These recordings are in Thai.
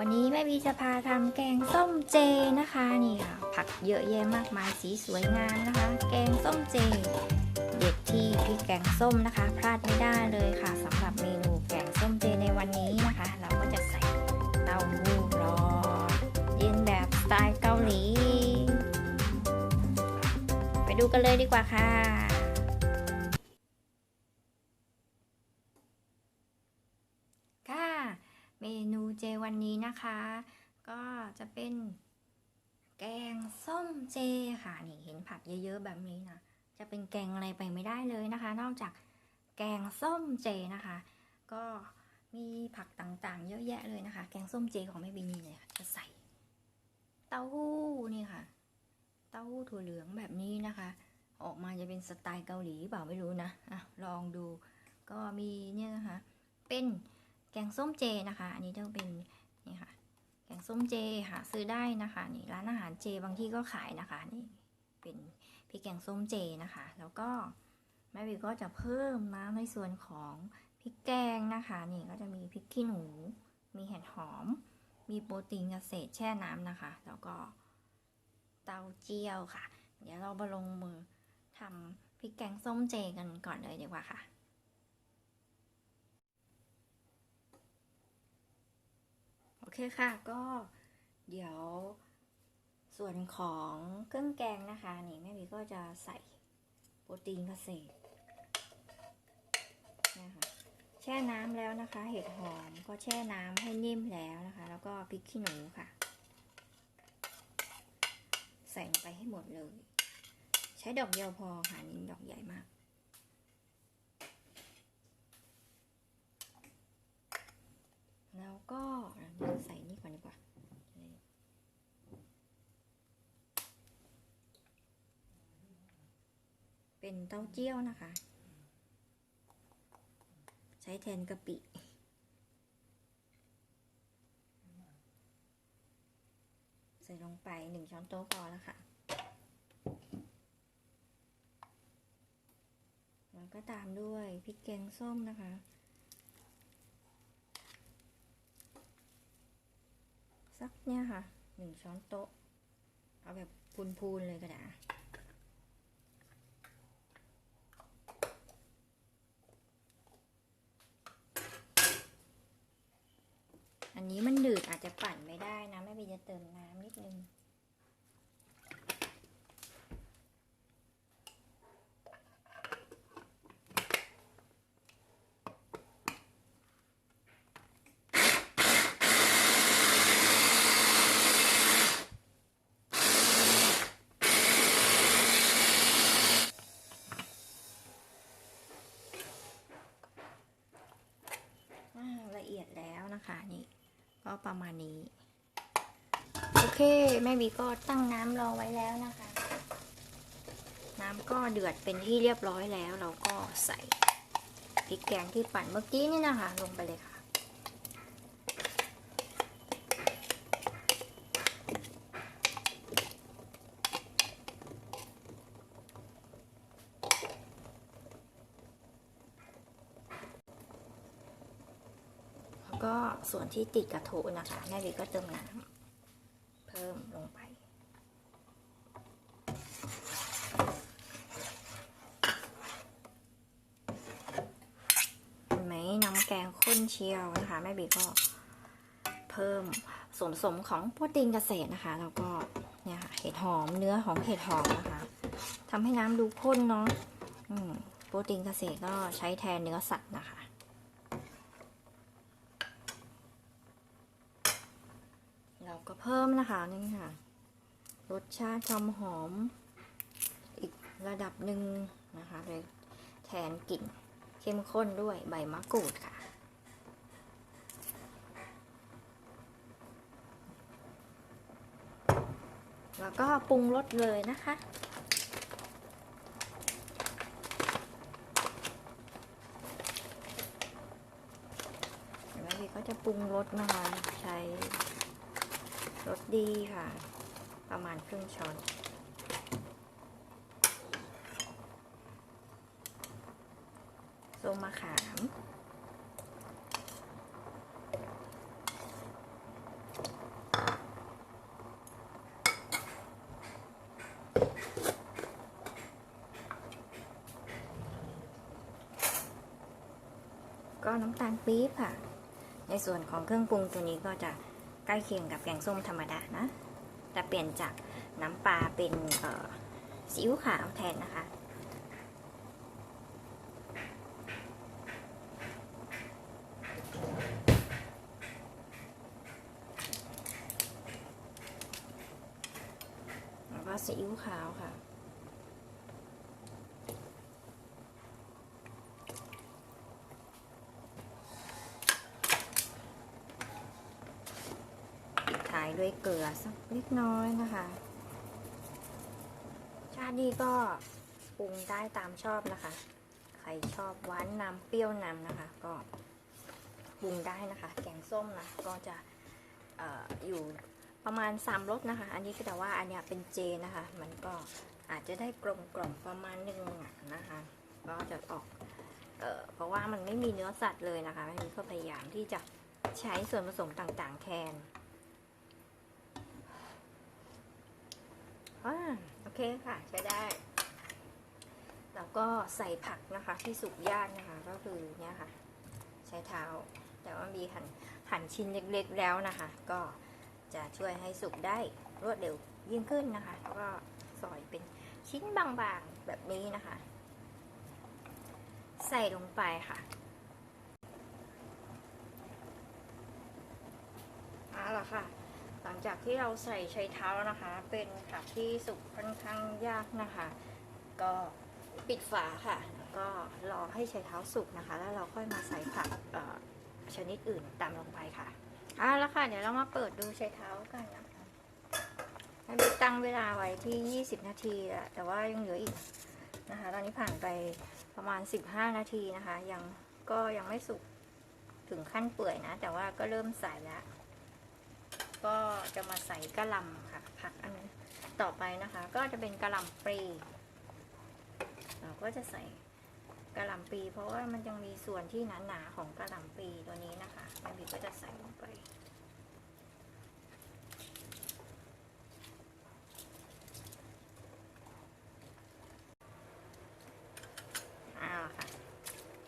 วันนี้แม่บีจะพาทำแกงส้มเจนะคะนี่ค่ะ ผักเยอะแยะมากมายสีสวยงามนะคะ แกงส้มเจ เด็ดที่พริกแกงส้มนะคะ พลาดไม่ได้เลยค่ะสำหรับเมนูแกงส้มเจในวันนี้นะคะ เราก็จะใส่เต้าหู้ร้อเย็นแบบสไตล์เกาหลี ไปดูกันเลยดีกว่าค่ะ นนี้นะคะ ก็จะเป็นแกงส้มเจค่ะนี่เห็นผักเยอะๆแบบนี้นะจะเป็นแกงอะไรไปไม่ได้เลยนะคะ นอกจากแกงส้มเจนะคะ ก็มีผักต่างๆ เยอะแยะเลยนะคะ แกงส้มเจของแม่บินีเนี่ยจะใส่ เต้าหู้นี่ค่ะ เต้าหู้ถั่วเหลืองแบบนี้นะคะ ออกมาจะเป็นสไตล์เกาหลีเปล่าไม่รู้นะอะลองดูก็มีเนี่ยนะคะ เป็นแกงส้มเจนะคะ อันนี้ต้องเป็น นี่ค่ะ แกงส้มเจหาซื้อได้นะคะ นี่ร้านอาหารเจบางที่ก็ขายนะคะ นี่เป็นพริกแกงส้มเจนะคะ แล้วก็แม่บีก็จะเพิ่มน้ำในส่วนของพริกแกงนะคะ นี่ก็จะมีพริกขี้หนู มีเห็ดหอม มีโปรตีนเกษตรแช่น้ำนะคะ แล้วก็เตาเจียวค่ะ เดี๋ยวเรามาลงมือทำพริกแกงส้มเจกันก่อนเลยดีกว่าค่ะ โอ เคค่ะก็เดี๋ยว ส่วนของเครื่องแกงนะคะ นี่แม่บีก็จะใส่โปรตีนเกษตรนะคะแช่น้ำแล้วนะคะ เห็ดหอมก็แช่น้ำให้นิ่มแล้วนะคะ แล้วก็พริกขี้หนูค่ะ ใส่ลงไปให้หมดเลย ใช้ดอกเดียวพอค่ะนี่ดอกใหญ่มาก แล้วก็อันนี้ใส่นี่ก่อนดีกว่า เป็นเต้าเจี้ยวนะคะ ใช้แทนกะปิใส่ลงไปหนึ่งช้อนโต๊ะพอแล้วค่ะแล้วก็ตามด้วยพริกแกงส้มนะคะ สักเนี่ยค่ะหนึ่งช้อนโต๊ะ เอาแบบพูนๆเลยก็ได้อันนี้มันดืดอาจจะ ปั่นไม่ได้นะแม่บีจะเติมน้ำนิดนึง อ่าละเอียดแล้วนะคะนี่ ก็ประมาณนี้ โอเค แม่บีก็ตั้งน้ำรอไว้แล้วนะคะ น้ำก็เดือดเป็นที่เรียบร้อยแล้ว เราก็ใส่พริกแกงที่ปั่นเมื่อกี้นี่นะคะ ลงไปเลยค่ะ แล้วก็ ส่วนที่ติดกระโถนนะคะแม่บีก็เติมน้ำเพิ่มลงไป เห็นไหมน้ำแกงข้นเชียวนะคะแม่บีก็เพิ่มส่วนผสมของโปรตีนเกษตรนะคะ แล้วก็เนี่ยค่ะเห็ดหอมเนื้อของเห็ดหอมนะคะทำให้น้ำดูข้นเนาะโปรตีนเกษตรก็ใช้แทนเนื้อสัตว์นะคะ เราก็เพิ่มนะคะนี่ค่ะ รสชาติความหอม อีกระดับหนึ่งนะคะเลยแทนกลิ่นเข้มข้นด้วยใบมะกรูดค่ะ แล้วก็ปรุงรสเลยนะคะแม่บีก็จะปรุงรสนะคะใช้ รสดีค่ะ ประมาณครึ่งช้อนโซมาขามก็น้ำตาลปี๊บค่ะ ในส่วนของเครื่องปรุงตัวนี้ก็จะ ใกล้เคียงกับแกงส้มธรรมดานะ แต่เปลี่ยนจากน้ำปลาเป็นซีอิ๊วขาวแทนนะคะ แล้วก็ซีอิ๊วขาวค่ะ ปิ ด้วยเกลือสักเล็กน้อยนะคะ ชาตินี้ก็ปรุงได้ตามชอบนะคะ ใครชอบหวานนำเปรี้ยวนำนะคะ ก็ปรุงได้นะคะ แกงส้มนะก็จะออยู่ประมาณ3รสนะคะ อันนี้ก็แต่ว่าอันนี้เป็นเจนะคะ มันก็อาจจะได้กลมกล่อมประมาณหนึ่งอะนะคะ ก็จะออกเออเพราะว่ามันไม่มีเนื้อสัตว์เลยนะคะไม่มีก็พยายามที่จะใช้ส่วนผสมต่างๆแทน อ่าโอเคค่ะใช้ได้ แล้วก็ใส่ผักนะคะที่สุกย่างนะคะ ก็คือเนี่ยค่ะ ใช้เท้า แต่ว่ามีหั่นหั่นชิ้นเล็กๆแล้วนะคะ ก็จะช่วยให้สุกได้รวดเร็วยิ่งขึ้นนะคะ แล้วก็ซอยเป็นชิ้นบางๆแบบนี้นะคะ ใส่ลงไปค่ะเอาละค่ะ หลังจากที่เราใส่ใช้เท้านะคะ เป็นผักที่สุกค่อนข้างยากนะคะ ก็ปิดฝาค่ะ แล้วก็รอให้ใช้เท้าสุกนะคะ แล้วเราค่อยมาใส่ผักชนิดอื่นตามลงไปค่ะเอาละค่ะ เดี๋ยวเรามาเปิดดูใช้เท้ากันนะคะให้ตั้งเวลาไว้ที่ 20 นาทีแล้วแต่ว่ายังเหลืออีกนะคะ ตอนนี้ผ่านไปประมาณ 15 นาทีนะคะ ยังก็ยังไม่สุกถึงขั้นเปื่อยนะ แต่ว่าก็เริ่มใส่แล้ว ก็จะมาใส่กระหล่ำค่ะผักอันนี้ต่อไปนะคะ ก็จะเป็นกระหล่ำปลีเราก็จะใส่กระหล่ำปลีเพราะว่ามันยังมีส่วนที่หนาๆของกระหล่ำปลีตัวนี้นะคะแม่บีก็จะใส่ลงไปเอาค่ะ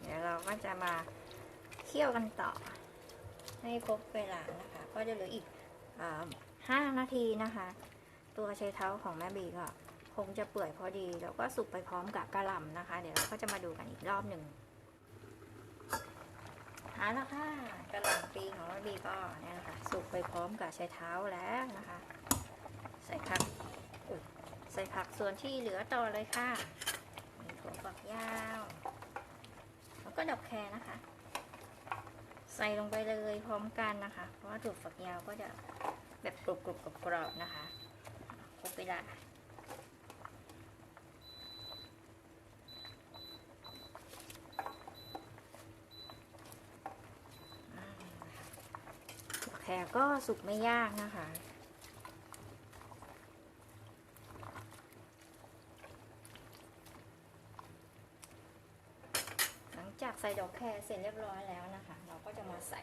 เดี๋ยวเราก็จะมาเคี่ยวกันต่อ ให้ครบเวลานะคะ ก็จะเหลืออีก ห้านาทีนะคะ ตัวใช้เท้าของแม่บีก็คงจะเปื่อยพอดี แล้วก็สุกไปพร้อมกับกระหล่ำนะคะ เดี๋ยวเราก็จะมาดูกันอีกรอบหนึ่งหาแล้วค่ะกระหล่ำปีของแม่บีก็เนี่ยนะคะสุกไปพร้อมกับใช้เท้าแล้วนะคะ ใส่ผักใส่ผักส่วนที่เหลือต่อเลยค่ะมีถั่วฝักยาว แล้วก็ดอกแครนะคะ ใส่ลงไปเลยพร้อมกันนะคะ เพราะว่าถั่วฝักยาวก็จะแบบกรุบกรุบกรอบๆนะคะครบเวลาแครก็สุกไม่ยากนะคะหลังจากใส่ดอกแครเสร็จเรียบร้อยแล้วนะคะ มาใส่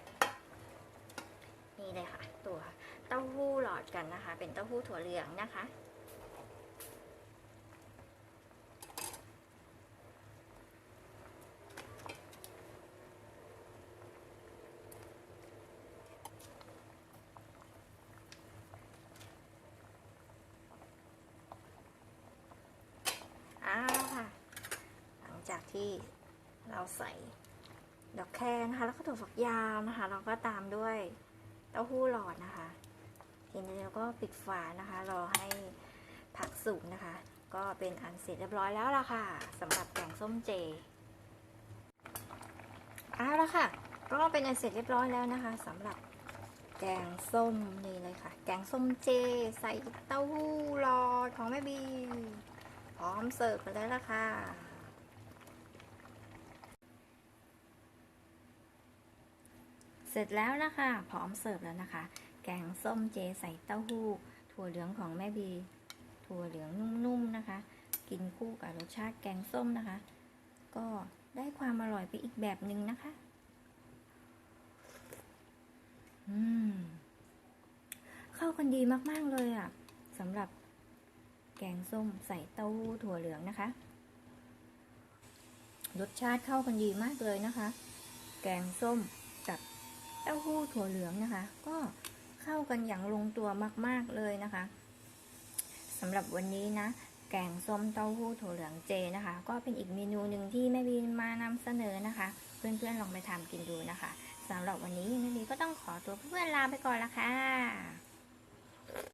นี่เลยค่ะ ตัวเต้าหู้หลอดกันนะคะ เป็นเต้าหู้ถั่วเหลืองนะคะเอาละค่ะหลังจากที่เราใส่ ดอกแครนะคะ แล้วก็ถั่วฝักยาวนะคะ เราก็ตามด้วยเต้าหู้หลอดนะคะ ทีนี้เราก็ปิดฝานะคะ รอให้ผักสุกนะคะ ก็เป็นอันเสร็จเรียบร้อยแล้วล่ะค่ะสำหรับแกงส้มเจเอาละค่ะ ก็เป็นอันเสร็จเรียบร้อยแล้วนะคะสำหรับแกงส้มนี่เลยค่ะ แกงส้มเจ ใส่เต้าหู้หลอดของแม่บี พร้อมเสิร์ฟกันแล้วล่ะค่ะ เสร็จแล้วนะคะ พร้อมเสิร์ฟแล้วนะคะ แกงส้มเจใส่เต้าหู้ ถั่วเหลืองของแม่บี ถั่วเหลืองนุ่มๆนะคะ กินคู่กับรสชาติแกงส้มนะคะ ก็ได้ความอร่อยไปอีกแบบหนึ่งนะคะ อืม เข้ากันดีมากๆเลยอะสำหรับแกงส้มใส่เต้าหู้ถั่วเหลืองนะคะ รสชาติเข้ากันดีมากเลยนะคะ แกงส้มกับ เต้าหู้ถั่วเหลืองนะคะ ก็เข้ากันอย่างลงตัวมาก ๆเลยนะคะสำหรับวันนี้นะแกงส้มเต้าหู้ถั่วเหลืองเจนะคะ ก็เป็นอีกเมนูหนึ่งที่แม่บีมานำเสนอนะคะ เพื่อนๆลองไปทำกินดูนะคะสำหรับวันนี้แม่บีก็ต้องขอตัวเพื่อนลาไปก่อนละค่ะ